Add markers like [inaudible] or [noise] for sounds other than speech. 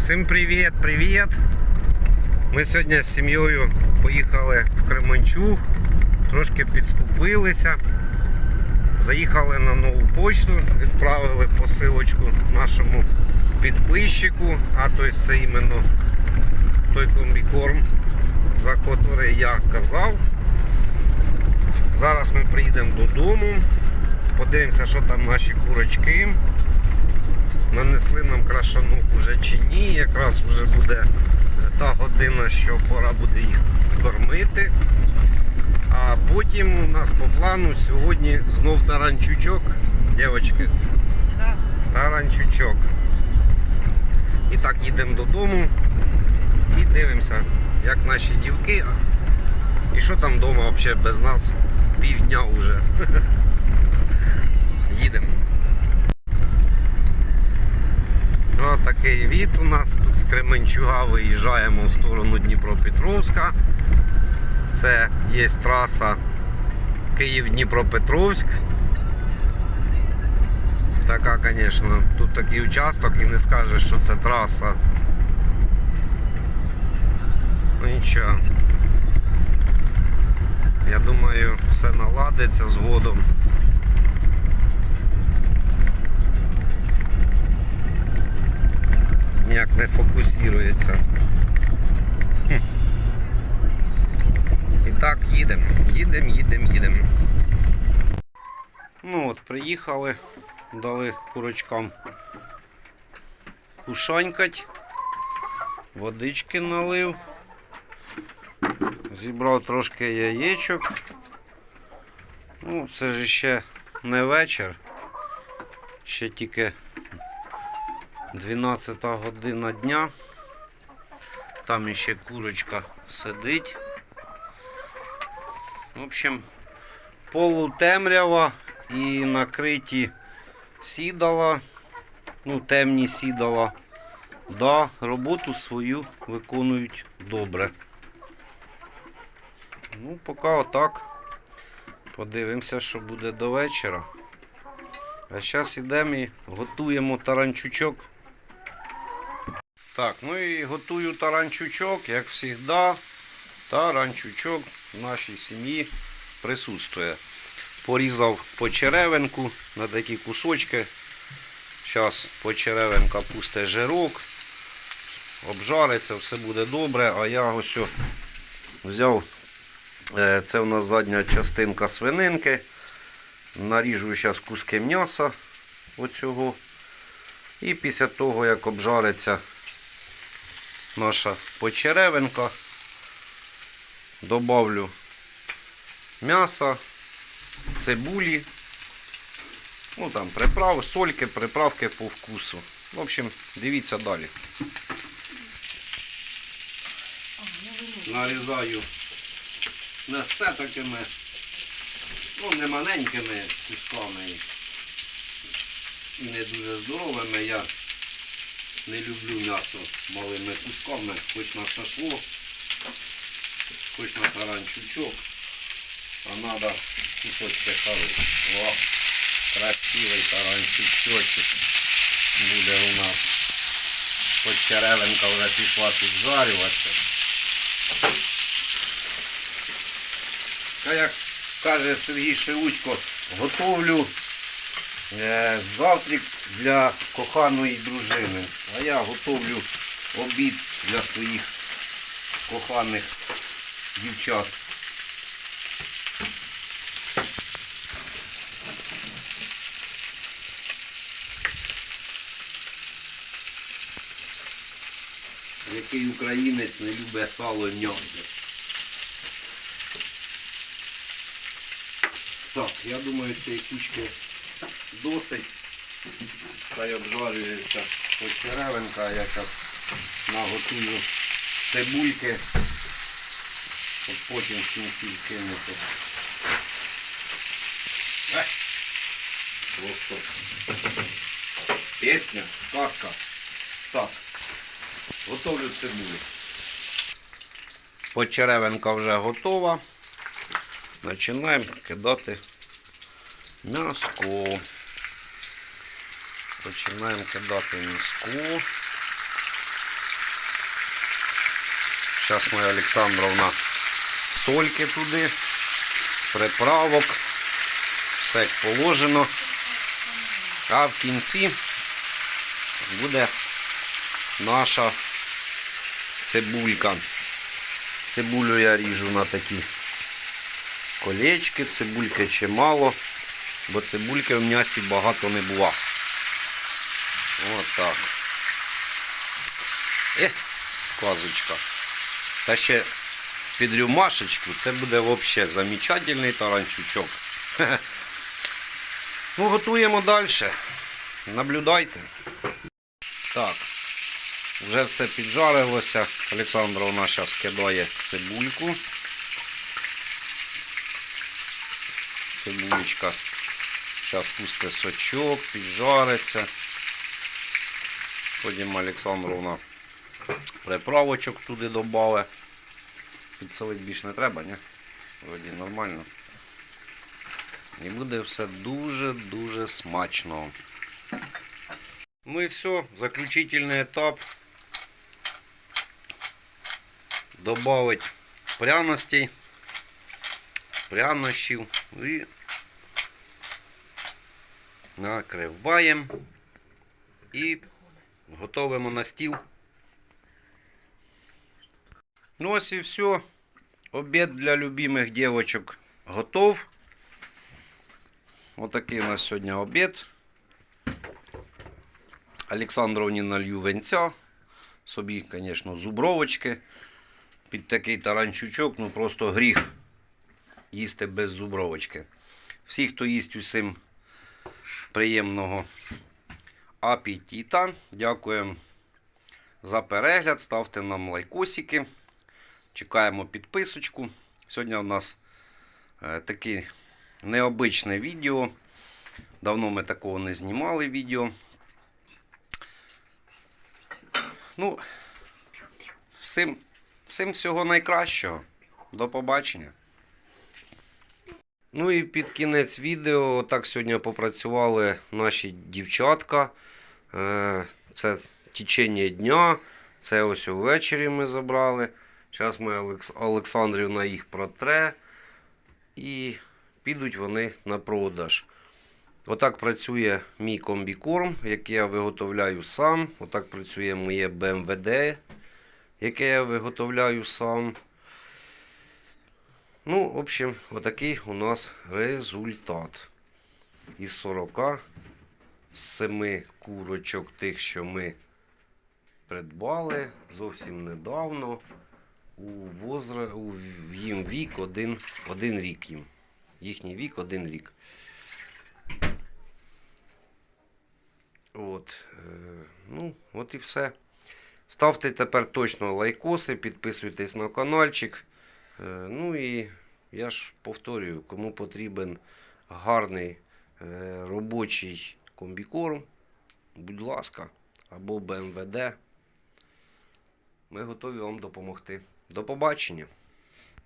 Всім привіт, привіт! Ми сьогодні з сім'єю поїхали в Кременчуг, трошки підскупилися, заїхали на нову почту, відправили посилочку нашому підписчику, а тобто це іменно той комбікорм, за який я казав. Зараз ми приїдемо додому, подивимося, що там наші курочки. Нанесли нам крашанок уже чи ні, якраз вже буде е, та година, що пора буде їх кормити. А потім у нас по плану сьогодні знов таранчучок. Дівчатки, таранчучок. І так їдемо додому і дивимося, як наші дівки. І що там вдома взагалі без нас півдня вже. [laughs] Їдемо. Ось такий від у нас. Тут з Кременчуга виїжджаємо в сторону Дніпропетровська. Це є траса Київ-Дніпропетровськ. Така, звісно, тут такий участок і не скажеш, що це траса. Ну нічого. Я думаю, все наладиться згодом. Ніяк не фокусується. І так, їдемо, їдемо, їдемо, їдемо. Ну от, приїхали, дали курочкам кушанькать, водички налив, зібрав трошки яєчок. Ну, це ж ще не вечір, ще тільки 12 година дня. Там іще курочка сидить. В общем, полутемрява і накриті сідала, ну, темні сідала. Да, роботу свою виконують добре. Ну, поки отак. Подивимося, що буде до вечора. А зараз йдемо і готуємо таранчучок. Так, ну і готую таранчучок, як завжди. Таранчучок в нашій сім'ї присутствує. Порізав почеревинку на такі кусочки. Зараз почеревинка пусте жирок, обжариться, все буде добре. А я ось взяв, е, це у нас задня частинка свининки. Наріжу зараз куски м'яса оцього. І після того, як обжариться наша почеревинка. Добавлю м'яса, цибулі, ну там приправи, сольки, приправки по вкусу. В общем, дивіться далі. Нарізаю не все такими, ну не маленькими кусками і не дуже здоровими. Я не люблю м'ясо малими кусками, хоч на шашло, хоч на таранчучок, а треба кусочки хороші. О, красивий таранчучочок буде у нас. Хоч черевинка вже пішла піджарюватися. А як каже Сергій Шелудько, готовлю е, завтрак для коханої дружини. А я готовлю обід для своїх коханих дівчат. Який українець не любить сало м'ясо. Так, я думаю, цієї кучки досить. Хай обжарюється почеревинка, я зараз наготую цибульки, щоб потім в кінці кинути. Просто пісня, сказка. Так, готовлю цибулю. Почеревинка вже готова. Починаємо кидати м'яско. Починаємо кидати м'яско. Зараз моя Олександровна сольки туди, приправок, все як положено. А в кінці буде наша цибулька. Цибулю я ріжу на такі колечки, цибульки чимало, бо цибульки в м'ясі багато не бува. Отак. Е, сказочка. Та ще під рюмашечку це буде взагалі замечательний таранчучок. [laughs] Ну, готуємо далі. Наблюдайте. Так. Вже все піджарилося. Олександровна зараз кидає цибульку. Цибулечка. Зараз пусте сочок, піджариться. Потім Олександровна приправочок туди додавить. Підсолити більше не треба, ні? Вроді нормально. І буде все дуже-дуже смачно. Ну і все, заключительний етап. Добавить пряностей, прянощів і накриваємо і готовимо на стіл. Ну ось і все. Обід для любимих девочок готов. Отакий у нас сьогодні обід. Олександровні налью венця. Собі, звісно, зубровочки. Під такий таранчучок, ну просто гріх їсти без зубровочки. Всі, хто їсть усім приємного апетита. Дякуємо за перегляд. Ставте нам лайкосики. Чекаємо підписочку. Сьогодні у нас е, таке необичне відео. Давно ми такого не знімали відео. Ну, всім, всім всього найкращого. До побачення. Ну і під кінець відео так сьогодні попрацювали наші дівчатка. Е, Це течення дня. Це ось увечері ми забрали. Зараз ми Олекс- Олександрівна їх протре. І підуть вони на продаж. Отак працює мій комбікорм, який я виготовляю сам. Отак працює моє БМВД, яке я виготовляю сам. Ну, в общем, отакий у нас результат. Із 47 курочок тих, що ми придбали зовсім недавно. У, возра... у їм вік один, один рік їм. Їхній вік один рік. От, е, ну, от і все. Ставте тепер точно лайкоси, підписуйтесь на каналчик. Е, ну і я ж повторюю, кому потрібен гарний е, робочий комбікорм, будь ласка, або БМВД. Ми готові вам допомогти. До побачення!